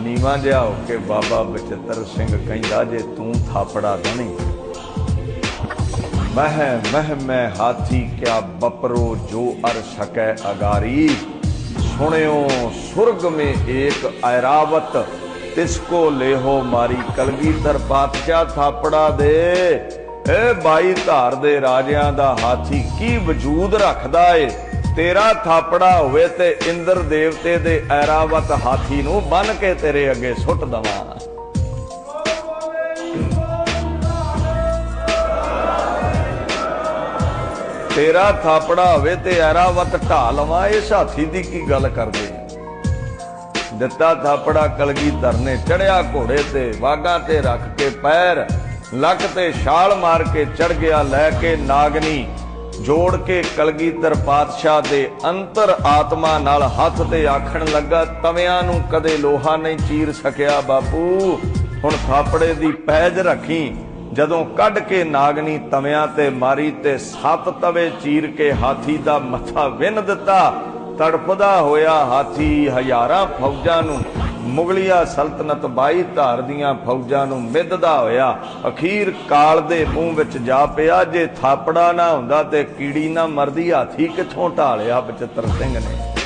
ਨੀਵਾਂ ਜਿਹਾ ਹੋ ਕੇ ਬਾਬਾ ਬਚਿੱਤਰ ਸਿੰਘ ਕਹਿੰਦਾ ਜੇ ਤੂੰ ਥਾਪੜਾ ਦਣੀ। ਮਹਿ ਮਹਿ, ਮੈਂ ਹਾਥੀ ਕਿਆ ਬਪਰੋ ਜੋ ਅਰ ਸਕੈ ਅਗਾਰੀ। ਸੁਣਿਓ, ਸੁਰਗ ਮੇ ਏਕ ਐਰਾਵਤ ਤਿਸਕੋ ਲੇਹੋ ਮਾਰੀ ਕਲਗੀਧਰ ਪਾਤਸ਼ਾਹ ਥਾਪੜਾ ਦੇ। ਏ ਬਾਈ ਧਾਰ ਦੇ ਰਾਜਿਆਂ ਦਾ ਹਾਥੀ ਕੀ ਵਜੂਦ ਰੱਖਦਾ ਏ? ਤੇਰਾ ਥਾਪੜਾ ਹੋਵੇ ਤੇ ਇੰਦਰ ਦੇਵਤੇ ਦੇ ਐਰਾਵਤ ਹਾਥੀ ਨੂੰ ਬੰਨ ਕੇ ਤੇਰੇ ਅੱਗੇ ਸੁੱਟ ਦਵਾਂ। ਤੇਰਾ ਥਾਪੜਾ ਹੋਵੇ ਤੇ ਐਰਾਵਤ ਢਾ ਲਵਾਂ, ਇਸ ਹਾਥੀ ਦੀ ਕੀ ਗੱਲ ਕਰਦੇ ਦਿੱਤਾ ਥਾਪੜਾ ਕਲਗੀ ਧਰਨੇ ਚੜਿਆ ਘੋੜੇ ਤੇ, ਵਾਗਾ ਤੇ ਰੱਖ ਕੇ ਪੈਰ, ਲੱਕ ਤੇ ਛਾਲ ਮਾਰ ਕੇ ਚੜ ਗਿਆ ਲੈ ਕੇ ਨਾਗਨੀ। ਜੋੜ ਕੇ ਕਲਗੀਧਰ ਪਾਤਸ਼ਾਹ ਦੇ ਅੰਤਰ ਆਤਮਾ ਨਾਲ ਹੱਥ ਤੇ ਆਖਣ ਲੱਗਾ, ਤਵਿਆਂ ਨੂੰ ਕਦੇ ਲੋਹਾ ਨਹੀਂ ਚੀਰ ਸਕਿਆ ਬਾਪੂ। ਹੁਣ ਥਾਪੜੇ ਦੀ ਪੈਜ ਰੱਖੀ, ਜਦੋਂ ਕੱਢ ਕੇ ਨਾਗਨੀ ਤਵਿਆਂ ਤੇ ਮਾਰੀ ਤੇ ਸੱਤ ਤਵੇ ਚੀਰ ਕੇ ਹਾਥੀ ਦਾ ਮੱਥਾ ਵਿੰਨ ਦਿੱਤਾ, ਤੜਪਦਾ ਹੋਇਆ ਹਾਥੀ ਹਜ਼ਾਰਾਂ ਫੌਜਾਂ ਨੂੰ ਮੁਗਲਿਆ ਸਲਤਨਤ ਬਾਈ ਧਾਰ ਦੀਆਂ ਫੌਜਾਂ ਨੂੰ ਮਿੱਧਦਾ ਹੋਇਆ, ਅਖੀਰ ਕਾਲ ਦੇ ਮੂੰਹ ਵਿੱਚ ਜਾ ਪਿਆ, ਜੇ ਥਾਪੜਾ ਨਾ ਹੁੰਦਾ ਤੇ ਕੀੜੀ ਨਾ ਮਰਦੀ, ਹਾਥੀ ਕਿੱਥੋਂ ਢਾਲਿਆ ਬਚਿੱਤਰ ਸਿੰਘ ਨੇ।